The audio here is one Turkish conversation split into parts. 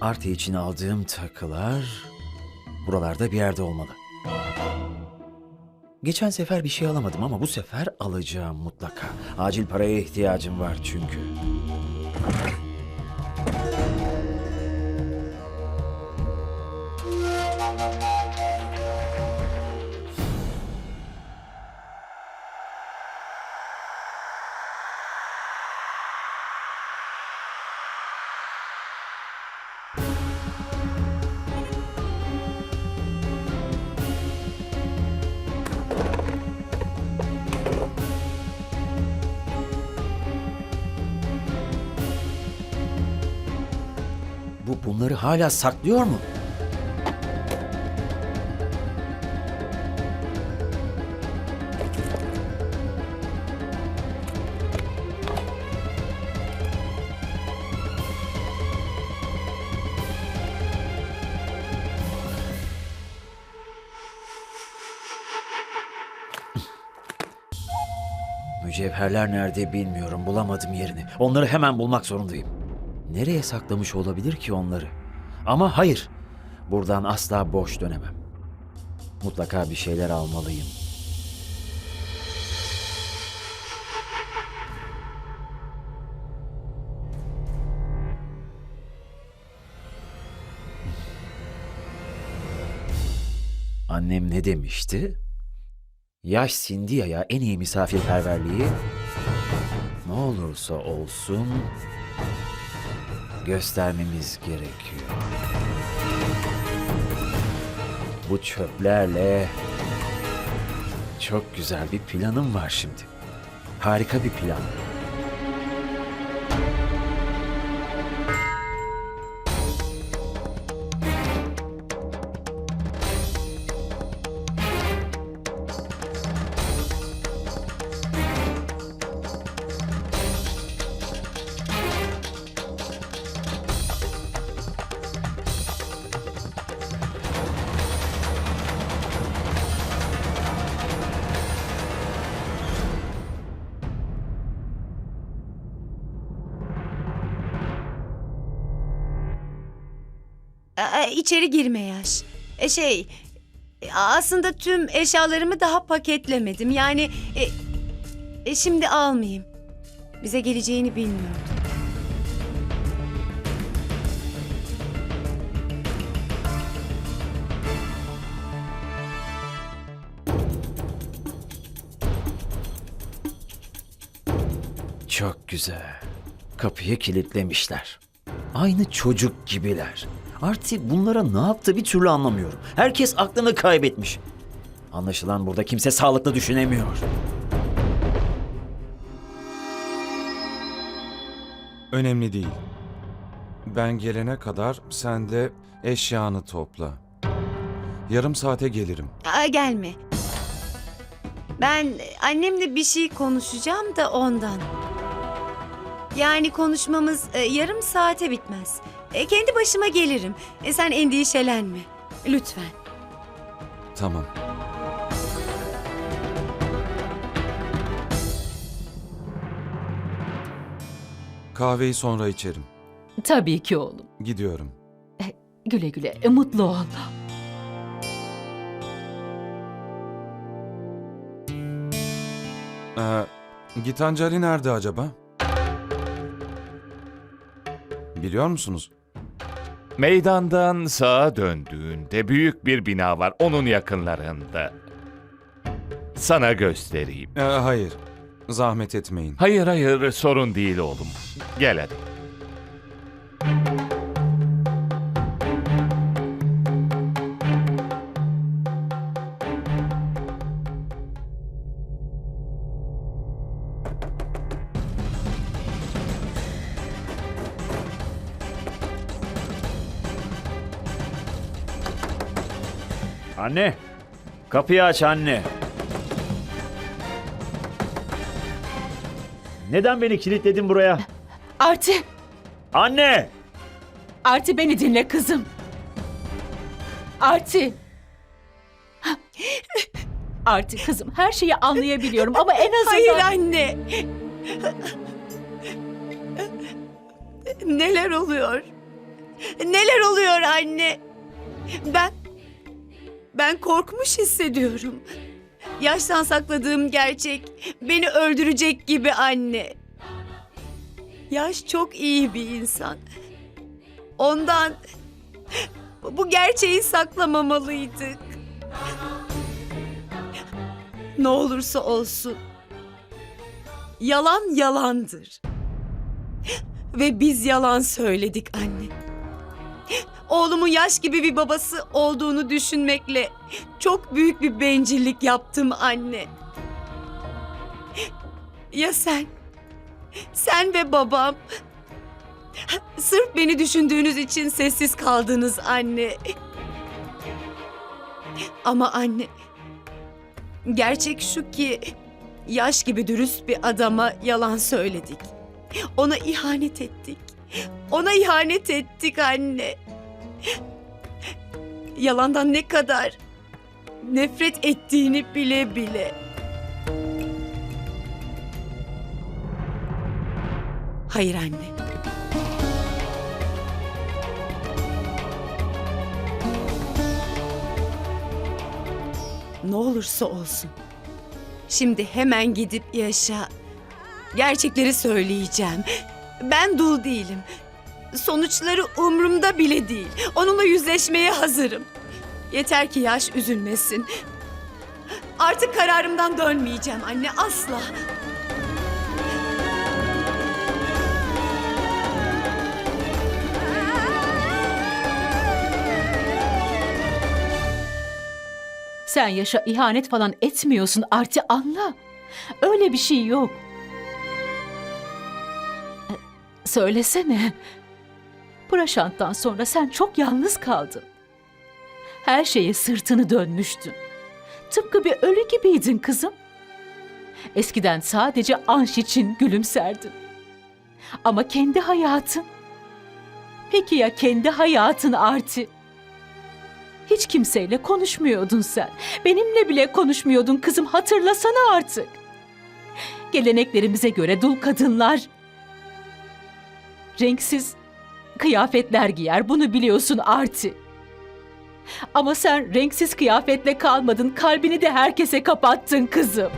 Arti için aldığım takılar buralarda bir yerde olmalı. Geçen sefer bir şey alamadım ama bu sefer alacağım mutlaka. Acil paraya ihtiyacım var çünkü. Bunları hala saklıyor mu? Mücevherler nerede bilmiyorum. Bulamadım yerini. Onları hemen bulmak zorundayım. Nereye saklamış olabilir ki onları? Ama hayır. Buradan asla boş dönemem. Mutlaka bir şeyler almalıyım. Annem ne demişti? Yaş Sindiya'ya en iyi misafirperverliği ne olursa olsun göstermemiz gerekiyor. Bu çöplerle çok güzel bir planım var şimdi. Harika bir plan. Aa, içeri girme yaş. E, şey e, aslında tüm eşyalarımı daha paketlemedim. Yani e, e, şimdi almayayım. Bize geleceğini bilmiyordum. Çok güzel. Kapıyı kilitlemişler. Aynı çocuk gibiler. Arti bunlara ne yaptı bir türlü anlamıyorum. Herkes aklını kaybetmiş. Anlaşılan burada kimse sağlıklı düşünemiyor. Önemli değil. Ben gelene kadar sen de eşyanı topla. Yarım saate gelirim. Aa, gelme. Ben annemle bir şey konuşacağım da ondan. Yani konuşmamız e, yarım saate bitmez. E, kendi başıma gelirim. E, sen endişelenme. Lütfen. Tamam. Kahveyi sonra içerim. Tabii ki oğlum. Gidiyorum. Güle güle, e, mutlu ol. Ee, Gitanjali nerede acaba? Biliyor musunuz? Meydandan sağa döndüğünde büyük bir bina var onun yakınlarında. Sana göstereyim. Ee, hayır. Zahmet etmeyin. Hayır hayır sorun değil oğlum. Gel hadi. Anne, kapıyı aç anne. Neden beni kilitledin buraya? Arti, Anne! Arti beni dinle kızım. Arti. Arti kızım her şeyi anlayabiliyorum ama en azından... Hayır anne. Neler oluyor? Neler oluyor anne? Ben ben korkmuş hissediyorum. Yaştan sakladığım gerçek beni öldürecek gibi anne. Yaş çok iyi bir insan. Ondan bu gerçeği saklamamalıydık. Ne olursa olsun. Yalan yalandır. Ve biz yalan söyledik anne. Oğlumun yaş gibi bir babası olduğunu düşünmekle çok büyük bir bencillik yaptım anne. Ya sen? Sen ve babam. Sırf beni düşündüğünüz için sessiz kaldınız anne. Ama anne, gerçek şu ki yaş gibi dürüst bir adama yalan söyledik. Ona ihanet ettik. Ona ihanet ettik anne. Yalandan ne kadar nefret ettiğini bile bile. Hayır anne. Ne olursa olsun. Şimdi hemen gidip yaşa. Gerçekleri söyleyeceğim. Ben dul değilim. Sonuçları umurumda bile değil. Onunla yüzleşmeye hazırım. Yeter ki yaş üzülmesin. Artık kararımdan dönmeyeceğim anne asla. Sen yaşa ihanet falan etmiyorsun Arti anla. Öyle bir şey yok. Söylesene. Praşant'tan sonra sen çok yalnız kaldın. Her şeye sırtını dönmüştün. Tıpkı bir ölü gibiydin kızım. Eskiden sadece Anş için gülümserdin. Ama kendi hayatın. Peki ya kendi hayatın Arti? Hiç kimseyle konuşmuyordun sen. Benimle bile konuşmuyordun kızım hatırlasana artık. Geleneklerimize göre dul kadınlar renksiz kıyafetler giyer bunu biliyorsun Arti. Ama sen renksiz kıyafetle kalmadın kalbini de herkese kapattın kızım.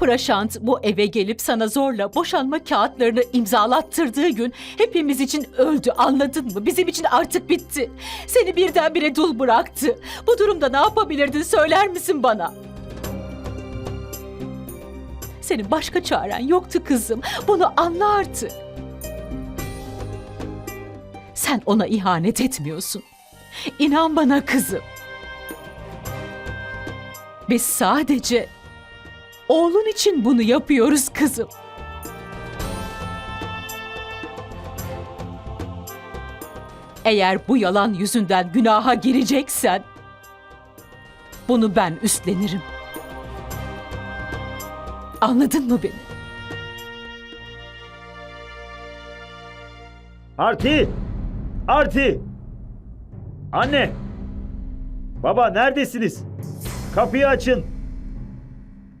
Praşant bu eve gelip sana zorla boşanma kağıtlarını imzalattırdığı gün hepimiz için öldü anladın mı? Bizim için artık bitti. Seni birdenbire dul bıraktı. Bu durumda ne yapabilirdin söyler misin bana? Senin başka çaren yoktu kızım. Bunu anla artık. Sen ona ihanet etmiyorsun. İnan bana kızım. Biz sadece Oğlun için bunu yapıyoruz kızım. Eğer bu yalan yüzünden günaha gireceksen bunu ben üstlenirim. Anladın mı beni? Arti! Arti! Anne! Baba neredesiniz? Kapıyı açın.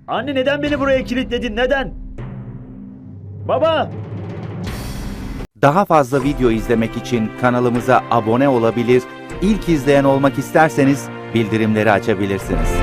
Anne neden beni buraya kilitledin? Neden? Baba! Daha fazla video izlemek için kanalımıza abone olabilir, ilk izleyen olmak isterseniz bildirimleri açabilirsiniz.